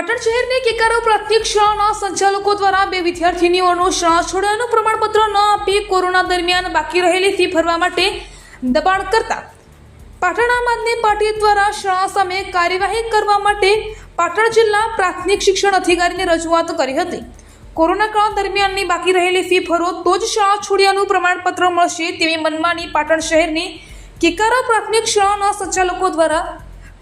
પાટણ શહેરની કેકારો પ્રાથમિક શાળાના સંચાલકો દ્વારા બે વિદ્યાર્થીનીઓનું શાળા છોડવાનું પ્રમાણપત્ર ન આપી કોરોના દરમિયાન બાકી રહેલી ફી ભરવા માટે દબાણ કરતા પાટણ આમ આદમી પાર્ટી દ્વારા શાળા સામે કાર્યવાહી કરવા માટે પાટણ જિલ્લા પ્રાથમિક શિક્ષણ અધિકારીને રજૂઆત કરી હતી. કોરોના કાળ દરમિયાનની બાકી રહેલી ફી ભરો તો જ શાળા છોડ્યાનું પ્રમાણપત્ર મળશે તેવી મનમાની પાટણ શહેરની કિકારા પ્રાથમિક શાળાના સંચાલકો દ્વારા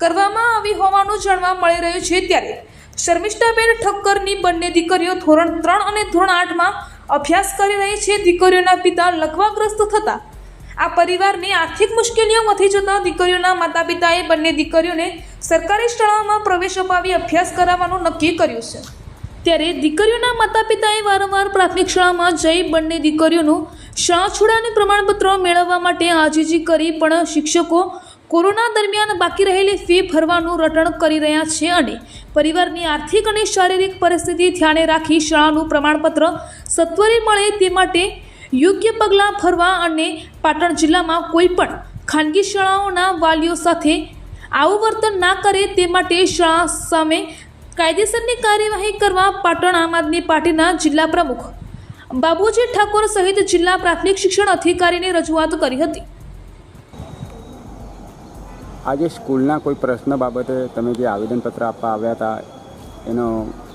કરવામાં આવી હોવાનું જાણવા મળી રહ્યું છે ત્યારે શર્મિષ્ઠાબેન ઠક્કરની બંને દીકરીઓ ધોરણ ત્રણ અને ધોરણ આઠમાં અભ્યાસ કરી રહી છે. દીકરીઓના પિતા લકવાગ્રસ્ત થતા. આ પરિવારની આર્થિક મુશ્કેલીઓ વધી જતા દીકરીઓના માતા પિતાએ બંને દીકરીઓને સરકારી શાળામાં પ્રવેશ અપાવી અભ્યાસ કરાવવાનું નક્કી કર્યું છે. ત્યારે દીકરીઓના માતા પિતાએ વારંવાર પ્રાથમિક શાળામાં જઈ બંને દીકરીઓનું શાળા છોડાનું પ્રમાણપત્ર મેળવવા માટે આજીજી કરી પણ શિક્ષકો કોરોના દરમિયાન બાકી રહેલી ફી ભરવાનું રટણ કરી રહ્યા છે અને પરિવારની આર્થિક અને શારીરિક પરિસ્થિતિ ધ્યાને રાખી શાળાનું પ્રમાણપત્ર સત્વરે મળે તે માટે યોગ્ય પગલાં ભરવા અને પાટણ જિલ્લામાં કોઈપણ ખાનગી શાળાઓના વાલીઓ સાથે આવું વર્તન ના કરે તે માટે શાળા સામે કાયદેસરની કાર્યવાહી કરવા પાટણ આમ આદમી પાર્ટીના જિલ્લા પ્રમુખ બાબુજી ઠાકોર સહિત જિલ્લા પ્રાથમિક શિક્ષણ અધિકારીને રજૂઆત કરી હતી. આજે સ્કૂલના કોઈ પ્રશ્ન બાબતે તમે જે આવેદનપત્ર આપવા આવ્યા હતા, એનો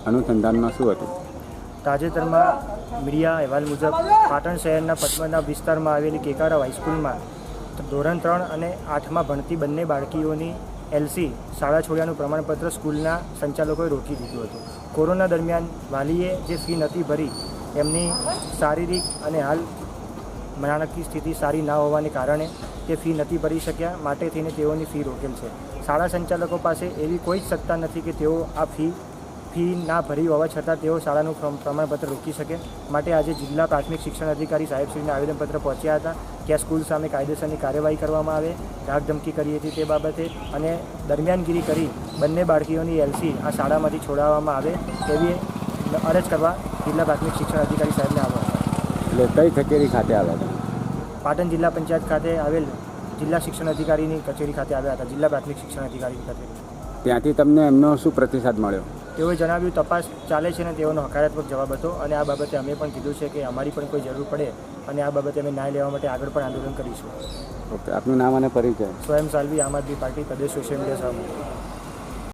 અનુસંધાનમાં શું હતું? તાજેતરમાં મીડિયા અહેવાલ મુજબ પાટણ શહેરના પદ્મના વિસ્તારમાં આવેલી કેકારા હાઈસ્કૂલમાં ધોરણ ત્રણ અને આઠમાં ભણતી બંને બાળકીઓની એલસી શાળા છોડ્યાનું પ્રમાણપત્ર સ્કૂલના સંચાલકોએ રોકી દીધું હતું. કોરોના દરમિયાન વાલીએ જે ફી નથી ભરી, એમની શારીરિક અને હાલ નાણાકીય સ્થિતિ સારી ના હોવાને કારણે તે ફી નથી ભરી શક્યા, માટે થઈને તેઓની ફી રોકેલ છે. શાળા સંચાલકો પાસે એવી કોઈ જ સત્તા નથી કે તેઓ આ ફી ફી ના ભરી હોવા છતાં તેઓ શાળાનું પ્રમ- પ્રમાણપત્ર રોકી શકે. માટે આજે જિલ્લા પ્રાથમિક શિક્ષણ અધિકારી સાહેબશ્રીને આવેદનપત્ર પહોંચ્યા હતા કે સ્કૂલ સામે કાયદેસરની કાર્યવાહી કરવામાં આવે ધાક ધમકી કરી હતી તે બાબતે અને દરમિયાનગીરી કરી બંને બાળકીઓની એલસી આ શાળામાંથી છોડાવવામાં આવે તેવી અરજ કરવા જિલ્લા પ્રાથમિક શિક્ષણ અધિકારી સાહેબને આવવા એટલે કઈ કચેરી ખાતે આવ્યા હતા? પાટણ જિલ્લા પંચાયત ખાતે આવેલ જિલ્લા શિક્ષણ અધિકારીની કચેરી ખાતે આવ્યા હતા જિલ્લા પ્રાથમિક શિક્ષણ અધિકારી ખાતે. ત્યાંથી તમને એમનો શું પ્રતિસાદ મળ્યો? તેઓએ જણાવ્યું તપાસ ચાલે છે અને તેઓનો હકારાત્મક જવાબ હતો અને આ બાબતે અમે પણ કીધું છે કે અમારી પણ કોઈ જરૂર પડે અને આ બાબતે અમે ન્યાય લેવા માટે આગળ પણ આંદોલન કરીશું. ઓકે આપનું નામ અને પરિચય? સ્વયં સાલવી આમ આદમી પાર્ટી પ્રદેશ સોશિયલ મીડિયા સહમંત્રી